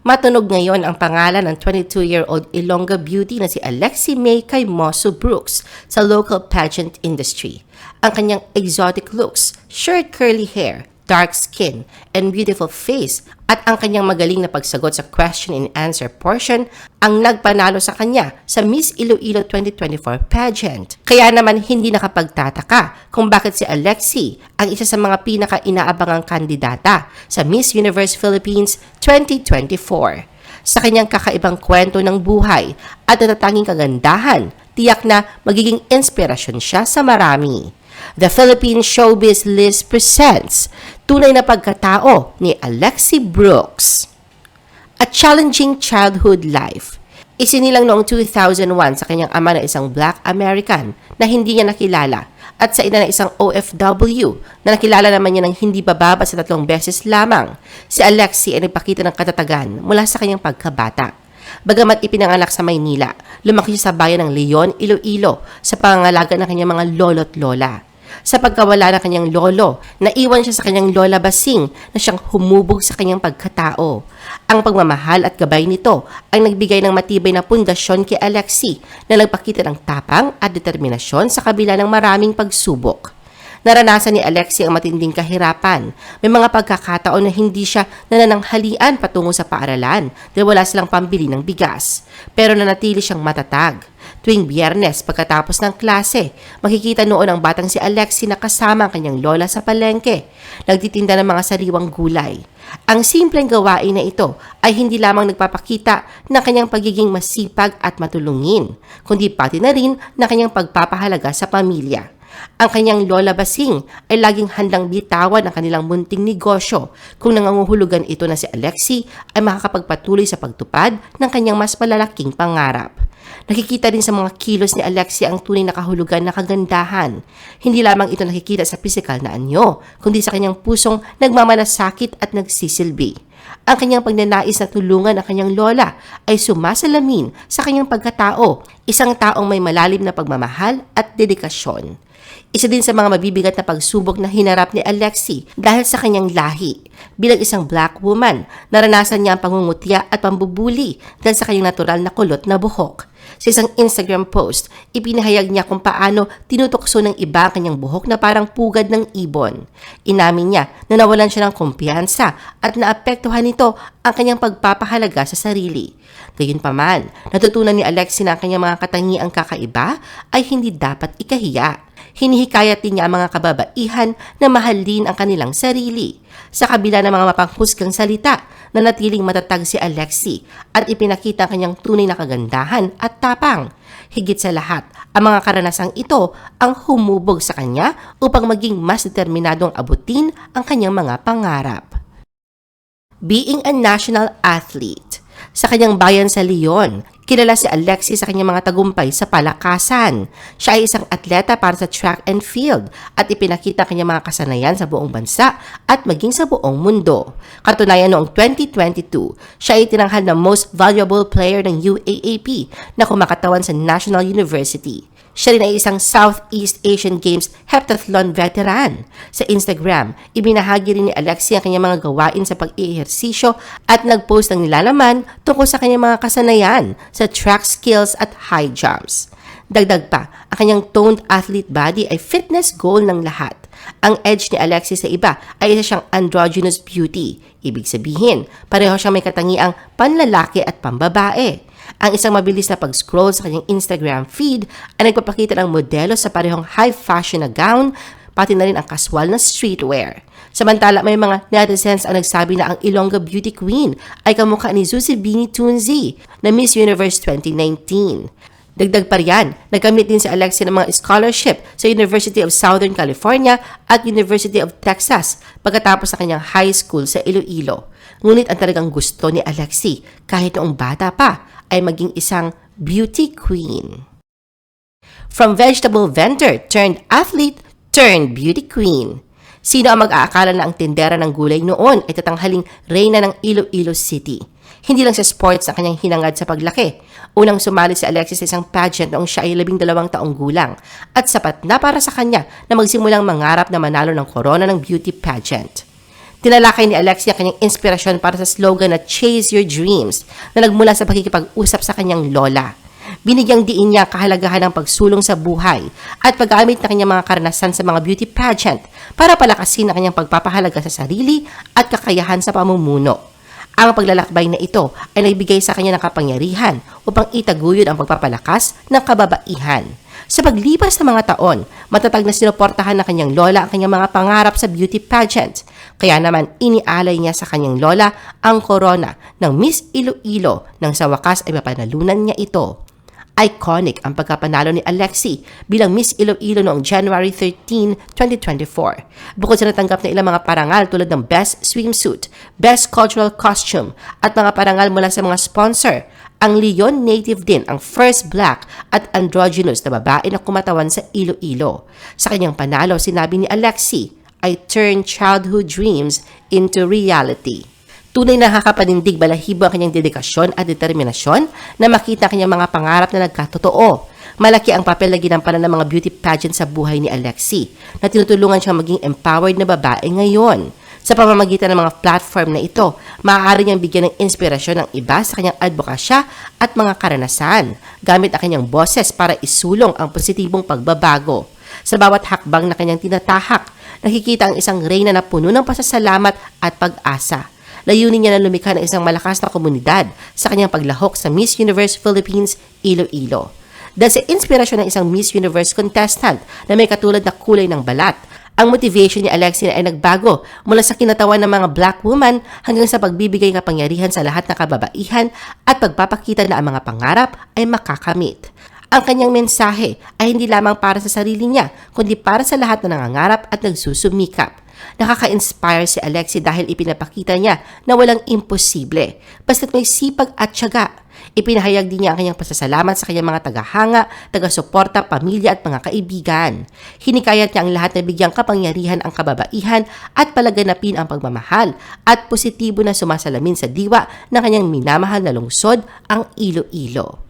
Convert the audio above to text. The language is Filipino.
Matunog ngayon ang pangalan ng 22-year-old Ilongga beauty na si Alexi May Kaimoso Brooks sa local pageant industry. Ang kanyang exotic looks, short curly hair, dark skin, and beautiful face at ang kanyang magaling na pagsagot sa question and answer portion ang nagpanalo sa kanya sa Miss Iloilo 2024 pageant. Kaya naman hindi nakapagtataka kung bakit si Alexi ang isa sa mga pinaka-inaabangang kandidata sa Miss Universe Philippines 2024 sa kanyang kakaibang kwento ng buhay at natatanging kagandahan, tiyak na magiging inspirasyon siya sa marami. The Philippine Showbiz List presents Tunay na Pagkatao ni Alexi Brooks. A challenging childhood life. Isinilang noong 2001 sa kanyang ama na isang black American na hindi niya nakilala at sa ina na isang OFW na nakilala naman niya ng hindi bababa sa tatlong beses lamang. Si Alexi ay nagpakita ng katatagan mula sa kanyang pagkabata. Bagamat ipinanganak sa Maynila, lumaki siya sa bayan ng Leon, Iloilo sa pangangalaga ng kanyang mga lolo't lola. Sa pagkawala ng kanyang lolo, naiwan siya sa kanyang lola Basing na siyang humubog sa kanyang pagkatao. Ang pagmamahal at gabay nito ang nagbigay ng matibay na pundasyon kay Alexi na nagpakita ng tapang at determinasyon sa kabila ng maraming pagsubok. Naranasan ni Alexi ang matinding kahirapan. May mga pagkakataon na hindi siya nanananghalian patungo sa paaralan dahil wala silang pambili ng bigas. Pero nanatili siyang matatag. Tuwing biyernes pagkatapos ng klase, makikita noon ang batang si Alexi na kasama ang kanyang lola sa palengke. Nagtitinda ng mga sariwang gulay. Ang simpleng gawain na ito ay hindi lamang nagpapakita ng kanyang pagiging masipag at matulungin, kundi pati na rin ng kanyang pagpapahalaga sa pamilya. Ang kanyang lola Basing ay laging handang bitawan ang kanilang munting negosyo kung nanganguhulugan ito na si Alexi ay makakapagpatuloy sa pagtupad ng kanyang mas malalaking pangarap. Nakikita din sa mga kilos ni Alexi ang tunay na kahulugan na kagandahan. Hindi lamang ito nakikita sa pisikal na anyo, kundi sa kanyang pusong nagmamalasakit at nagsisilbi. Ang kanyang pagnanais na tulungan ang kanyang lola ay sumasalamin sa kanyang pagkatao, isang taong may malalim na pagmamahal at dedikasyon. Isa din sa mga mabibigat na pagsubok na hinarap ni Alexi dahil sa kanyang lahi. Bilang isang black woman, naranasan niya ang pangungutya at pambubuli dahil sa kanyang natural na kulot na buhok. Sa isang Instagram post, ipinahayag niya kung paano tinutokso ng iba ang kanyang buhok na parang pugad ng ibon. Inamin niya na nawalan siya ng kumpiyansa at naapektuhan nito ang kanyang pagpapahalaga sa sarili. Gayunpaman, natutunan ni Alexi na ang kanyang mga katangiang kakaiba ay hindi dapat ikahiya. Hinihikayat din niya ang mga kababaihan na mahalin ang kanilang sarili. Sa kabila ng mga mapanghusgang salita, nanatiling matatag si Alexi at ipinakita ang kanyang tunay na kagandahan at tapang. Higit sa lahat, ang mga karanasang ito ang humubog sa kanya upang maging mas determinadong abutin ang kanyang mga pangarap. Being a national athlete sa kanyang bayan sa Leon, kilala si Alexi sa kanyang mga tagumpay sa palakasan. Siya ay isang atleta para sa track and field at ipinakita kanyang mga kasanayan sa buong bansa at maging sa buong mundo. Katunayan noong 2022, siya ay tinanghal na most valuable player ng UAAP na kumakatawan sa National University. Siya rin ay isang Southeast Asian Games heptathlon veteran. Sa Instagram, ibinahagi rin ni Alexi ang kanyang mga gawain sa pag-iihersisyo at nag-post ng nilalaman tungkol sa kanyang mga kasanayan sa track skills at high jumps. Dagdag pa, ang kanyang toned athlete body ay fitness goal ng lahat. Ang edge ni Alexis sa iba ay isa siyang androgynous beauty. Ibig sabihin, pareho siyang may katangiang panlalaki at pambabae. Ang isang mabilis na pag-scroll sa kanyang Instagram feed ay nagpapakita ng modelo sa parehong high fashion na gown, pati na rin ang casual na streetwear. Samantala, may mga netizens ang nagsabi na ang Ilongga Beauty Queen ay kamukha ni Susie Bini Tunzi na Miss Universe 2019. Dagdag pa riyan, nagkamit din si Alexia ng mga scholarship sa University of Southern California at University of Texas pagkatapos sa kanyang high school sa Iloilo. Ngunit ang talagang gusto ni Alexi kahit noong bata pa ay maging isang beauty queen. From vegetable vendor turned athlete turned beauty queen. Sino ang mag-aakala na ang tindera ng gulay noon ay tatanghaling reyna ng Iloilo City? Hindi lang sa sports ang kanyang hinangad sa paglaki. Unang sumali si Alexis sa isang pageant noong siya ay labing dalawang taong gulang at sapat na para sa kanya na magsimulang mangarap na manalo ng corona ng beauty pageant. Tinalakay ni Alexia ang kanyang inspirasyon para sa slogan na Chase Your Dreams na nagmula sa pakikipag-usap sa kanyang lola. Binigyang diin niya kahalagahan ng pagsulong sa buhay at paggamit ng kanyang mga karanasan sa mga beauty pageant para palakasin ang kanyang pagpapahalaga sa sarili at kakayahan sa pamumuno. Ang paglalakbay na ito ay nagbigay sa kanya ng kapangyarihan upang itaguyod ang pagpapalakas ng kababaihan. Sa paglipas ng mga taon, matatag na sinuportahan ng kanyang lola ang kanyang mga pangarap sa beauty pageant. Kaya naman inialay niya sa kanyang lola ang korona ng Miss Iloilo nang sa wakas ay mapanalunan niya ito. Iconic ang pagkapanalo ni Alexi bilang Miss Iloilo noong January 13, 2024. Bukod sa natanggap na ilang mga parangal tulad ng Best Swimsuit, Best Cultural Costume at mga parangal mula sa mga sponsor, ang Leon native din ang first black at androgynous na babae na kumatawan sa Iloilo. Sa kanyang panalo, sinabi ni Alexi, I turn childhood dreams into reality. Tunay na nakakapanindig balahibo ang kanyang dedikasyon at determinasyon na makita ang kanyang mga pangarap na nagkatotoo. Malaki ang papel na ginampanan ng mga beauty pageant sa buhay ni Alexi na tinutulungan siyang maging empowered na babae ngayon. Sa pamamagitan ng mga platform na ito, maaari niyang bigyan ng inspirasyon ng iba sa kanyang advokasya at mga karanasan gamit ang kanyang boses para isulong ang positibong pagbabago. Sa bawat hakbang na kanyang tinatahak, nakikita ang isang reyna na puno ng pasasalamat at pag-asa. Layunin niya na lumikha ng isang malakas na komunidad sa kanyang paglahok sa Miss Universe Philippines Iloilo. Dahil sa inspirasyon ng isang Miss Universe contestant na may katulad na kulay ng balat, ang motivation ni Alexia ay nagbago mula sa kinatawan ng mga black woman hanggang sa pagbibigay ng kapangyarihan sa lahat ng kababaihan at pagpapakita na ang mga pangarap ay makakamit. Ang kanyang mensahe ay hindi lamang para sa sarili niya, kundi para sa lahat na nangangarap at nagsusumikap. Nakaka-inspire si Alexi dahil ipinapakita niya na walang imposible, basta't may sipag at tiyaga. Ipinahayag din niya ang kanyang pasasalamat sa kanyang mga tagahanga, taga-suporta, pamilya at mga kaibigan. Hinikayat niya ang lahat na bigyang kapangyarihan ang kababaihan at palaganapin ang pagmamahal at positibo na sumasalamin sa diwa ng kanyang minamahal na lungsod, ang Iloilo.